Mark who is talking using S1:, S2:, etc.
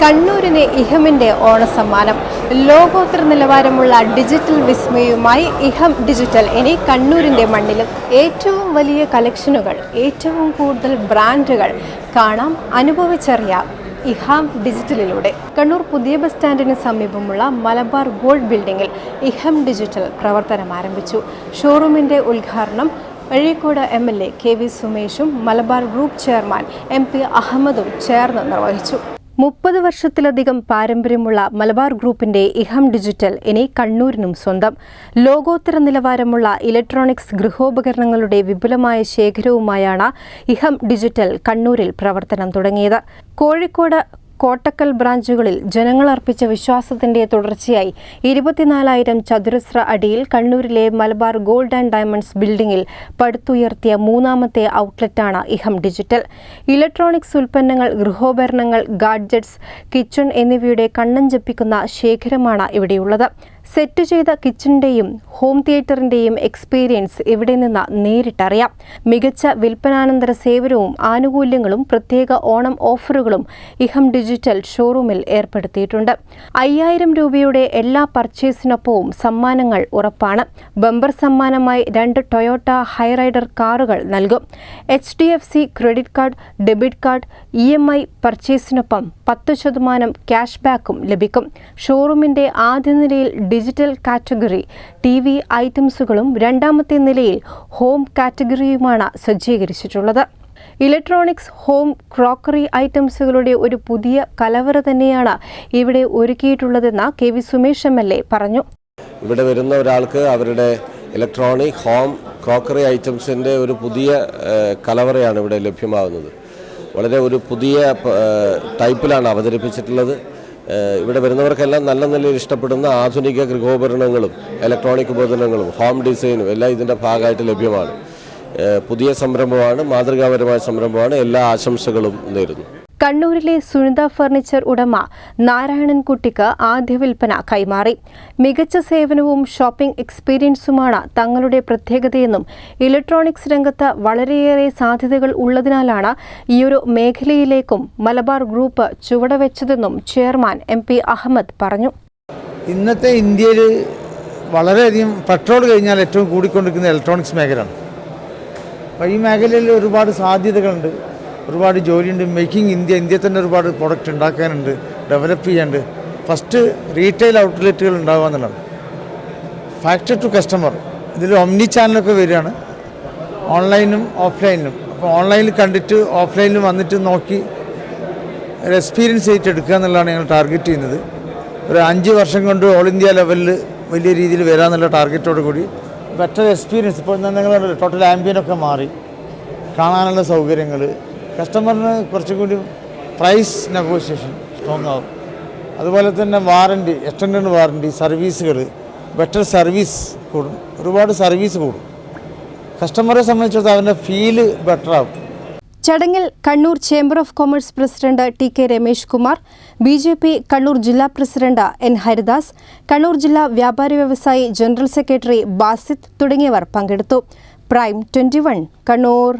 S1: കണ്ണൂരിന് ഇഹമിന്റെ ഓണസമ്മാനം. ലോകോത്തര നിലവാരമുള്ള digital വിസ്മയവുമായി ഇഹം digital. ഇനി കണ്ണൂരിന്റെ മണ്ണിലും ഏറ്റവും വലിയ കളക്ഷനുകൾ ഏറ്റവും കൂടുതൽ ബ്രാൻഡുകൾ കാണാം അനുഭവിച്ചറിയാം ഇഹാം ഡിജിറ്റലിലൂടെ. കണ്ണൂർ പുതിയ ബസ് സ്റ്റാൻഡിന് സമീപമുള്ള മലബാർ ഗോൾഡ് ബിൽഡിംഗിൽ ഇഹം ഡിജിറ്റൽ പ്രവർത്തനം ആരംഭിച്ചു. ഷോറൂമിന്റെ ഉദ്ഘാടനം Azhikode M L A K V സുമേഷും Malabar group chairman M P അഹമ്മദും ചേർന്ന് നിർവഹിച്ചു. മുപ്പത് വർഷത്തിലധികം പാരമ്പര്യമുള്ള മലബാർ ഗ്രൂപ്പിന്റെ ഇഹം ഡിജിറ്റൽ ഇനി കണ്ണൂരിനും സ്വന്തം. ലോകോത്തര നിലവാരമുള്ള ഇലക്ട്രോണിക്സ് ഗൃഹോപകരണങ്ങളുടെ വിപുലമായ ശേഖരവുമായാണ് ഇഹം ഡിജിറ്റൽ കണ്ണൂരിൽ പ്രവർത്തനം തുടങ്ങിയത്. കോഴിക്കോട് കോട്ടക്കൽ ബ്രാഞ്ചുകളിൽ ജനങ്ങൾ അർപ്പിച്ച വിശ്വാസത്തിന്റെ തുടർച്ചയായി ഇരുപത്തിനാലായിരം ചതുരശ്ര അടിയിൽ കണ്ണൂരിലെ മലബാർ ഗോൾഡ് ആൻഡ് ഡയമണ്ട്സ് ബിൽഡിംഗിൽ പടുത്തുയർത്തിയ മൂന്നാമത്തെ ഔട്ട്ലെറ്റാണ് ഇഹം ഡിജിറ്റൽ. ഇലക്ട്രോണിക്സ് ഉൽപ്പന്നങ്ങൾ ഗൃഹോപകരണങ്ങൾ ഗാഡ്ജറ്റ്സ് കിച്ചൺ എന്നിവയുടെ കണ്ണഞ്ചപ്പിക്കുന്ന ശേഖരമാണ് ഇവിടെയുള്ളത്. സെറ്റ് ചെയ്ത കിച്ചണിന്റെയും ഹോം തിയേറ്ററിന്റെയും എക്സ്പീരിയൻസ് ഇവിടെ നിന്ന് നേരിട്ടറിയാം. മികച്ച വിൽപ്പനാനന്തര സേവനവും ആനുകൂല്യങ്ങളും പ്രത്യേക ഓണം ഓഫറുകളും ഇഹം ഡിജിറ്റൽ ഷോറൂമിൽ ഏർപ്പെടുത്തിയിട്ടുണ്ട്. അയ്യായിരം രൂപയുടെ എല്ലാ പർച്ചേസിനൊപ്പവും സമ്മാനങ്ങൾ ഉറപ്പാണ്. ബമ്പർ സമ്മാനമായി രണ്ട് ടൊയോട്ട ഹൈറൈഡർ കാറുകൾ നൽകും. H credit card debit card E പർച്ചേസിനൊപ്പം പത്ത് ശതമാനം ക്യാഷ് ബാക്കും ലഭിക്കും. ഷോറൂമിന്റെ ആദ്യ നിലയിൽ ഡിജിറ്റൽ കാറ്റഗറി ടി വി ഐറ്റംസുകളും രണ്ടാമത്തെ നിലയിൽ ഹോം കാറ്റഗറിയുമാണ് സജ്ജീകരിച്ചിട്ടുള്ളത്. ഇലക്ട്രോണിക്സ് ഹോം ക്രോക്കറി ഐറ്റംസുകളുടെ ഒരു പുതിയ കലവറ തന്നെയാണ് ഇവിടെ ഒരുക്കിയിട്ടുള്ളതെന്ന് K V Sumesh M L A പറഞ്ഞു.
S2: ഇവിടെ വരുന്ന ഒരാൾക്ക് അവരുടെ ഇലക്ട്രോണിക് ഹോം ക്രോക്കറി ഐറ്റംസിന്റെ ഒരു പുതിയ കലവറയാണ് ഇവിടെ ലഭ്യമാകുന്നത് വളരെ ഒരു പുതിയ ടൈപ്പിലാണ് അവതരിപ്പിച്ചിട്ടുള്ളത്. ഇവിടെ വരുന്നവർക്കെല്ലാം നല്ല നിലയിൽ ഇഷ്ടപ്പെടുന്ന ആധുനിക ഗൃഹോപകരണങ്ങളും ഇലക്ട്രോണിക് ഉപകരണങ്ങളും ഹോം ഡിസൈനും എല്ലാം ഇതിന്റെ ഭാഗമായിട്ട് ലഭ്യമാണ്. പുതിയ സംരംഭമാണ് മാതൃകാപരമായ സംരംഭമാണ്. എല്ലാ ആശംസകളും നേരുന്നു.
S1: കണ്ണൂരിലെ സുനിത ഫർണിച്ചർ ഉടമ നാരായണൻകുട്ടിക്ക് ആദ്യ വിൽപ്പന കൈമാറി. മികച്ച സേവനവും ഷോപ്പിംഗ് എക്സ്പീരിയൻസുമാണ് തങ്ങളുടെ പ്രത്യേകതയെന്നും ഇലക്ട്രോണിക്സ് രംഗത്ത് വളരെയേറെ സാധ്യതകൾ ഉള്ളതിനാലാണ് ഈയൊരു മേഖലയിലേക്കും മലബാർ ഗ്രൂപ്പ് ചുവടുവെച്ചതെന്നും ചെയർമാൻ എം പി അഹമ്മദ് പറഞ്ഞു.
S3: ഇന്നത്തെ ഇന്ത്യയിൽ വളരെയധികം പെട്രോൾ കഴിഞ്ഞാൽ ഏറ്റവും കൂടിക്കൊണ്ടിരിക്കുന്ന ഇലക്ട്രോണിക്സ് മേഖലയാണ്. അപ്പോൾ ഈ മേഖലയിൽ ഒരുപാട് സാധ്യതകളുണ്ട്. ഒരുപാട് ജോലിയുണ്ട്. മേക്കിംഗ് ഇന്ത്യ ഇന്ത്യയിൽ തന്നെ ഒരുപാട് പ്രൊഡക്റ്റ് ഉണ്ടാക്കാനുണ്ട് ഡെവലപ്പ് ചെയ്യാനുണ്ട്. ഫസ്റ്റ് റീറ്റെയിൽ ഔട്ട്ലെറ്റുകൾ ഉണ്ടാവുക എന്നുള്ളത് ഫാക്ടറി ടു കസ്റ്റമർ ഇതിൽ ഒമ്നി ചാനലൊക്കെ വരികയാണ്. ഓൺലൈനും ഓഫ്ലൈനിലും അപ്പോൾ ഓൺലൈനിൽ കണ്ടിട്ട് ഓഫ്ലൈനിൽ വന്നിട്ട് നോക്കി ഒരു എക്സ്പീരിയൻസ് ആയിട്ട് എടുക്കുക എന്നുള്ളതാണ് ഞങ്ങൾ ടാർഗറ്റ് ചെയ്യുന്നത്. ഒരു അഞ്ച് വർഷം കൊണ്ട് ഓൾ ഇന്ത്യ ലെവലിൽ വലിയ രീതിയിൽ വരാമെന്നുള്ള ടാർഗറ്റോട് കൂടി ബെറ്റർ എക്സ്പീരിയൻസ് ഇപ്പോൾ നിങ്ങൾ ടോട്ടൽ ആംബിയനൊക്കെ മാറി. കാണാനുള്ള സൗകര്യങ്ങൾ കസ്റ്റമറിന് കുറച്ചും കൂടി പ്രൈസ് നെഗോഷിയേഷൻ സ്ട്രോങ് ആവും. അതുപോലെ തന്നെ വാറണ്ടി എക്സ്റ്റൻഡ് വാറണ്ടി സർവീസുകൾ ബെറ്റർ സർവീസ് കൂടും. ഒരുപാട് സർവീസ് കൂടും. കസ്റ്റമറെ സംബന്ധിച്ചിടത്തോളം അവന്റെ ഫീൽ ബെറ്റർ ആവും.
S1: ചടങ്ങിൽ Kannur chamber of commerce president T K Ramesh Kumar B J P Kannur ജില്ലാ പ്രസിഡന്റ് എൻ ഹരിദാസ് കണ്ണൂർ ജില്ലാ വ്യാപാരി വ്യവസായി ജനറൽ സെക്രട്ടറി ബാസിത് തുടങ്ങിയവർ പങ്കെടുത്തു. Prime twenty Kannur.